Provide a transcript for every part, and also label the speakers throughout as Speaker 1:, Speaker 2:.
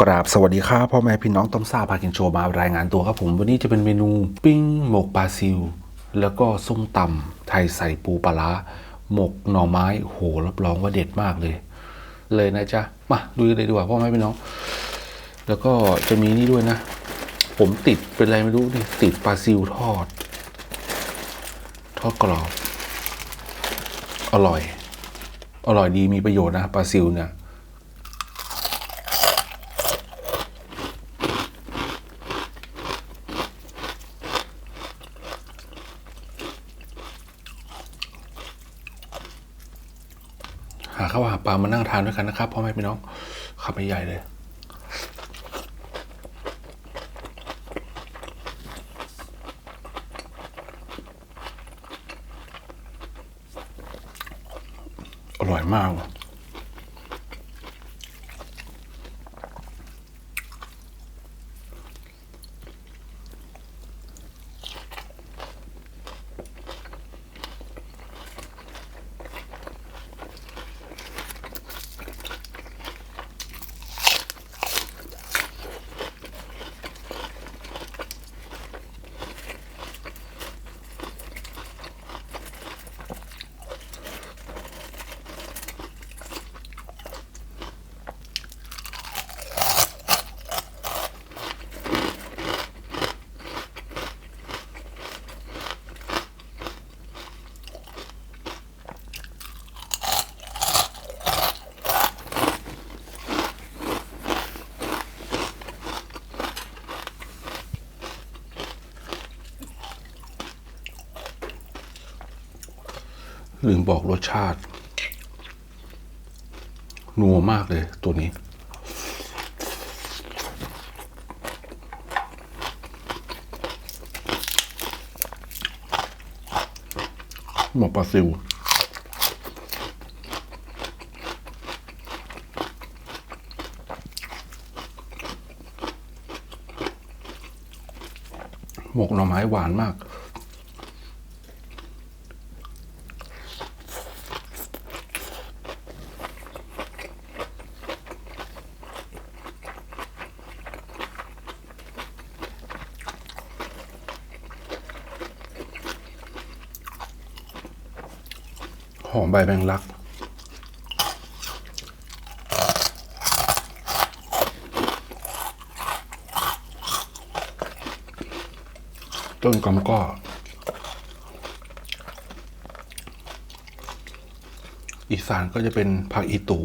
Speaker 1: กราบสวัสดีครับพ่อแม่พี่น้องต้มซาพากินโชว์มารายงานตัวครับผม วันนี้จะเป็นเมนูปิ้งหมกปลาซิว แล้วก็ส้มตำไทยใส่ปูปลาร้าหมกหน่อไม้โหรับรองว่าเด็ดมากเลย เลยนะจ๊ะ มาดูเลยดีกว่าพ่อแม่พี่น้อง แล้วก็จะมีนี่ด้วยนะ ผมติดเป็นอะไรไม่รู้นี่ติดปลาซิวทอด ทอดกรอบ อร่อย อร่อยดีมีประโยชน์นะปลาซิวเนี่ย หาข้าวหาปลามานั่งทานด้วยกันนะครับพ่อแม่พี่น้องขับไปใหญ่เลยอร่อยมาก ลืมบอกรสชาติ นัวมากเลยตัวนี้ หมกปลาซิวหมกหน่อไม้หวานมาก หอมใบแมงลัก ต้นกำก็อีสานก็จะเป็นผักอีตู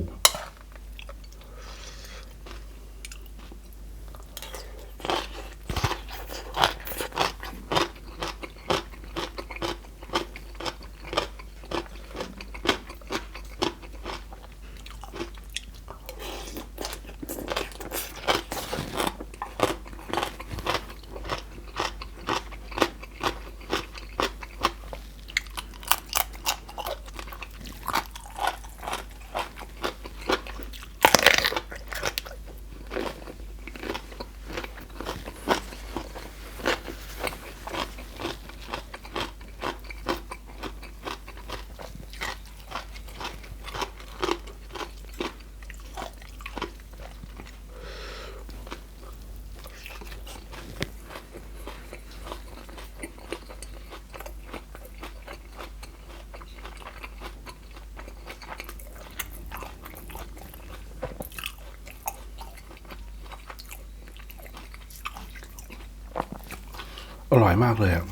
Speaker 1: ร่อยมากเลยอะ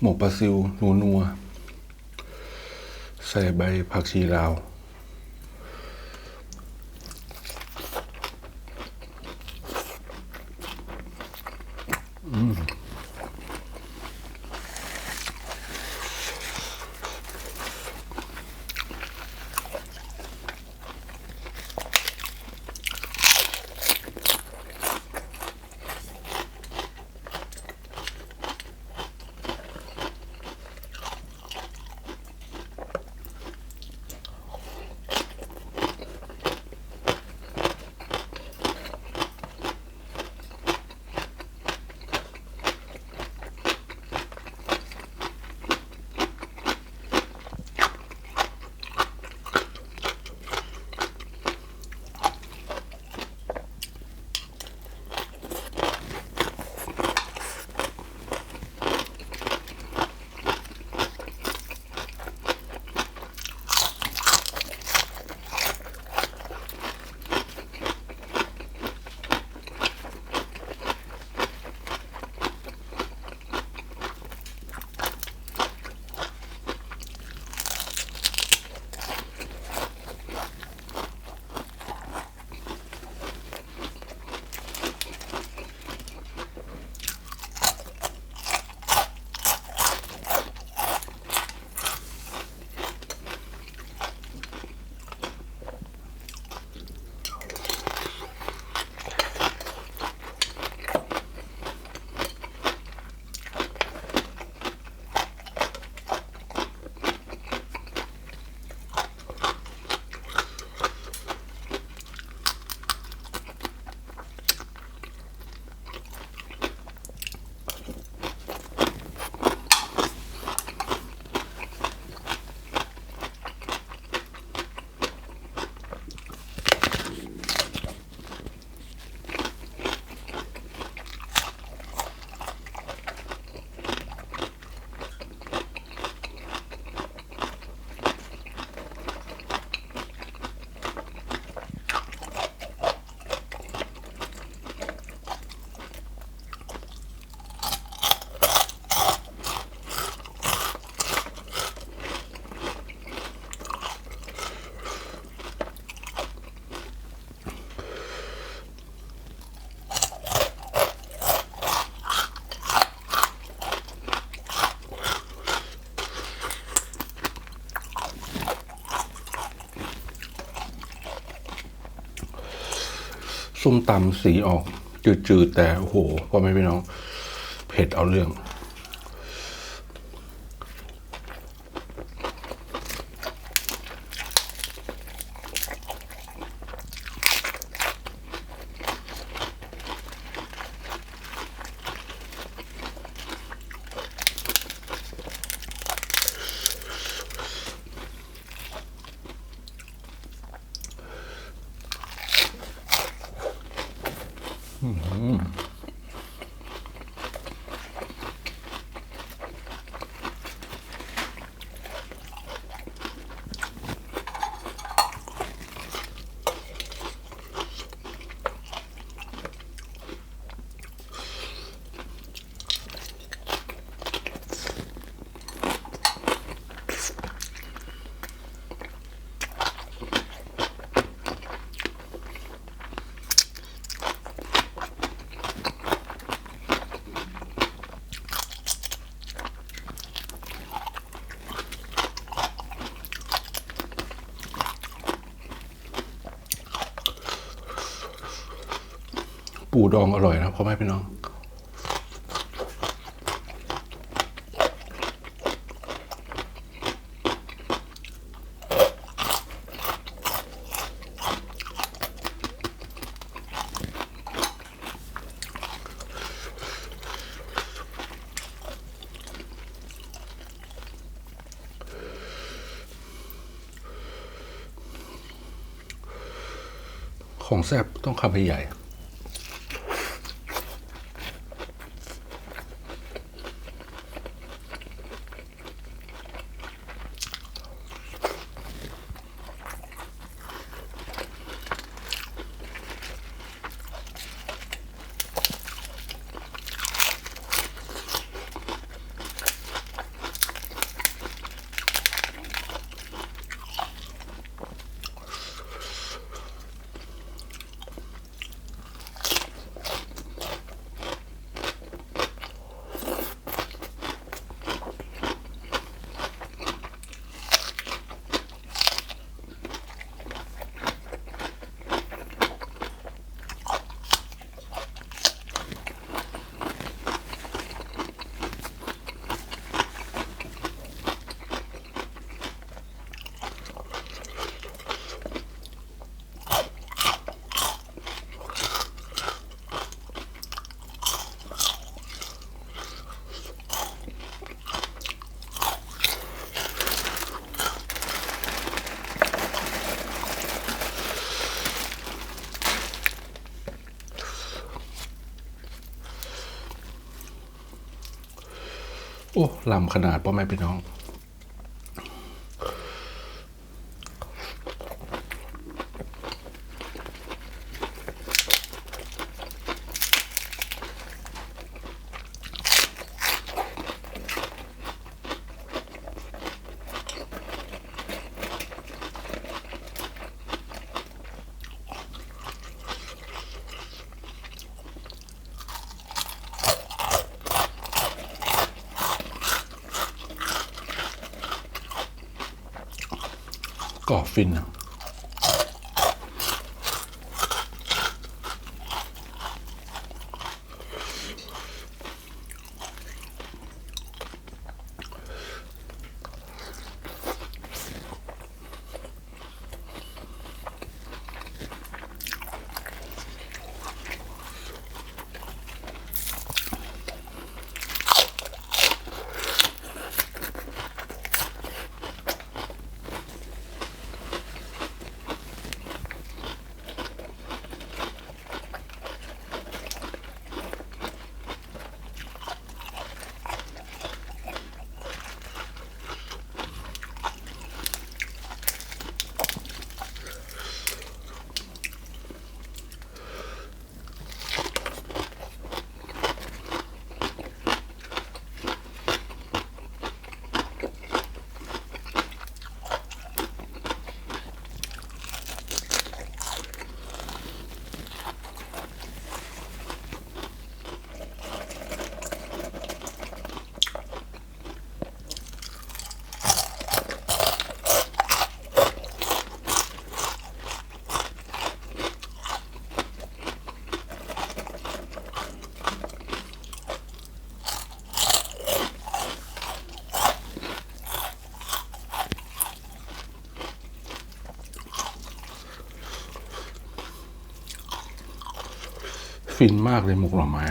Speaker 1: หมกปลาซิวนัวนัวๆใส่ใบผักชีลาว ส้มตำสีออกจืดๆแต่โอ้โหพ่อแม่พี่น้อง เผ็ดเอาเรื่อง อืม ปูดองอร่อยนะพ่อแม่พี่น้อง ของแซ่บต้องคำใหญ่ อ้ลำขนาดพ่อแม่พี่น้อง ก็ฟินอะ ฟินมากเลยหมกหน่อไม้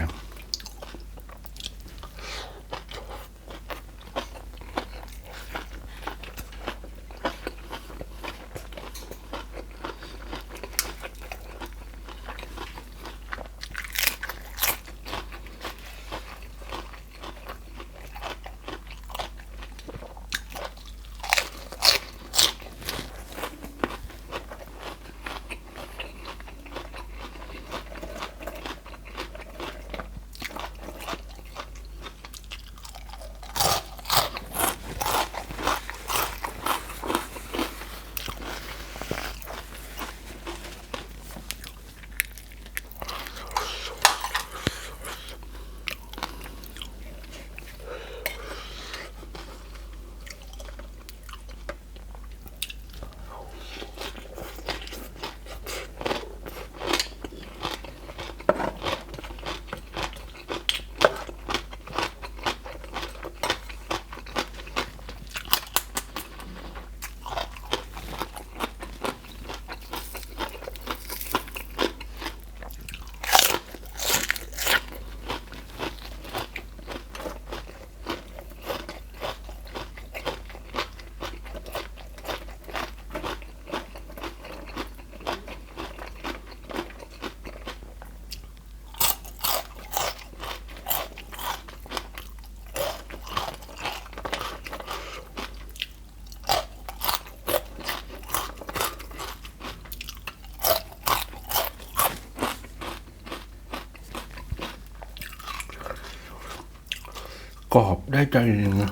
Speaker 1: ได้ใจจริงนะ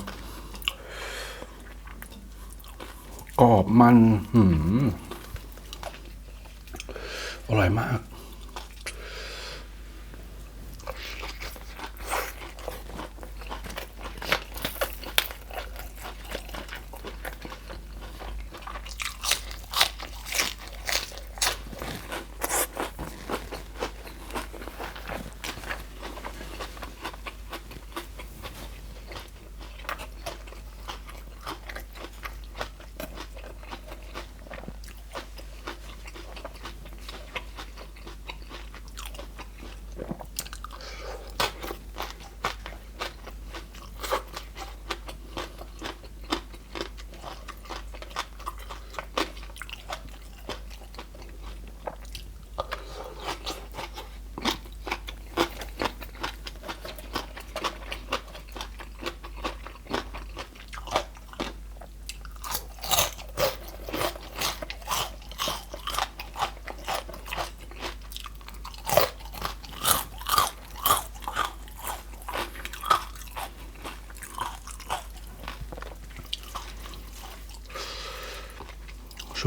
Speaker 1: กรอบมัน อืม อร่อยมาก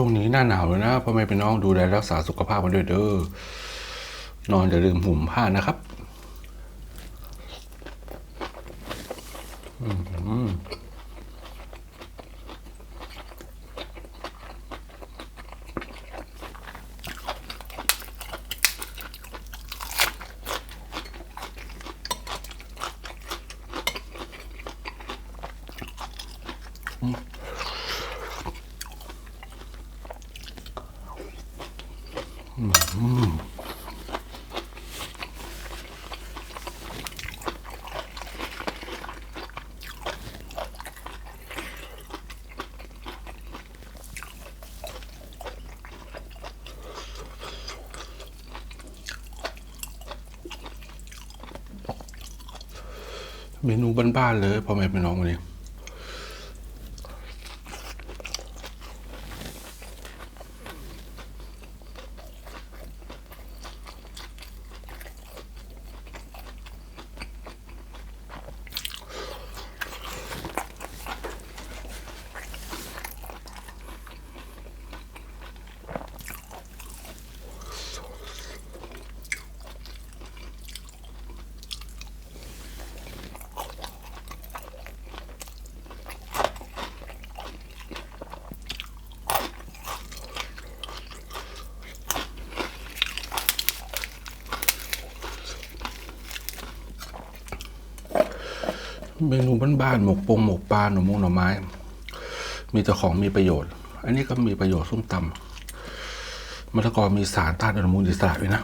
Speaker 1: ช่วงนี้หน้าหนาวเลยนะพ่อแม่พี่น้องดูแลรักษาสุขภาพกันด้วยเด้อนอนอย่าลืมห่มผ้านะครับ เมนูบ้านๆเลยพ่อแม่พี่น้องวันนี้ เมนูบ้านๆหมกปงหมกปลาหน่อมงหน่อไม้ มีแต่ของมีประโยชน์ อันนี้ก็มีประโยชน์ส้มตำมะละกอมีสารต้านอนุมูลอิสระด้วยนะ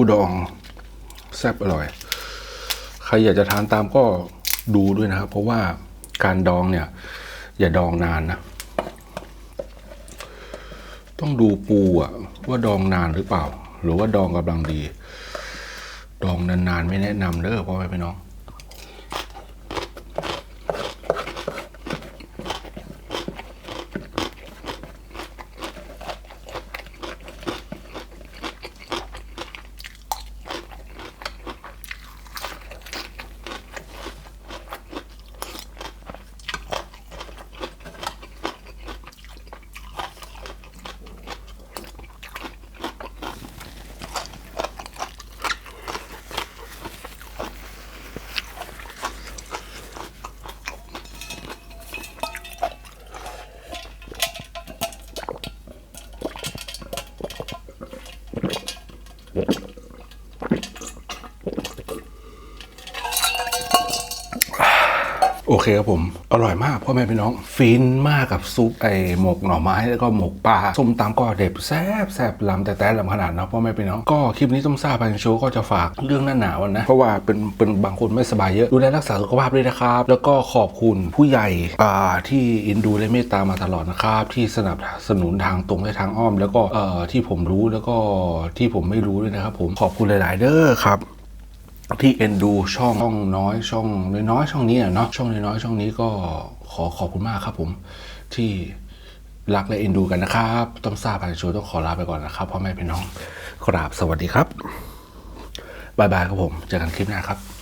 Speaker 1: ปูดองแซ่บอร่อย ใครอยากจะทานตามก็ดูด้วยนะครับ เพราะว่าการดองเนี่ย อย่าดองนานนะ ต้องดูปูอะว่าดองนานหรือเปล่า หรือว่าดองกำลังดี ดองนานๆไม่แนะนำเด้อพ่อแม่พี่น้อง โอเคครับผม อร่อยมากพ่อแม่พี่น้อง ฟินมากกับซุปไอหมกหน่อไม้แล้วก็หมกปลาส้มตำก็เด็ดแซ่บแซ่บลำแต่แต่ลำขนาดนะพ่อแม่พี่น้องก็คลิปนี้ต้มซ่าพันโชว์ก็จะฝากเรื่องหน้าหนาวนะ เพราะว่าเป็นเป็นบางคนไม่สบายเยอะ ดูแลรักษาสุขภาพด้วยนะครับ แล้วก็ขอบคุณผู้ใหญ่อ่าที่อินดูและเมตตามาตลอดนะครับ ที่สนับสนุนทางตรงและทางอ้อม แล้วก็เอ่อที่ผมรู้แล้วก็ที่ผมไม่รู้ด้วยนะครับผมขอบคุณหลาย ๆ เด้อครับ ที่เอ็นดูช่องช่องน้อยช่องน้อยช่องนี้เนาะช่องน้อยช่องนี้ก็ขอขอบคุณมากครับผมที่รักและเอ็นดูกันนะครับต้อมซาพันชูต้องขอลาไปก่อนนะครับพ่อแม่พี่น้องกราบสวัสดีครับบายบายครับผมเจอกันคลิปหน้าครับ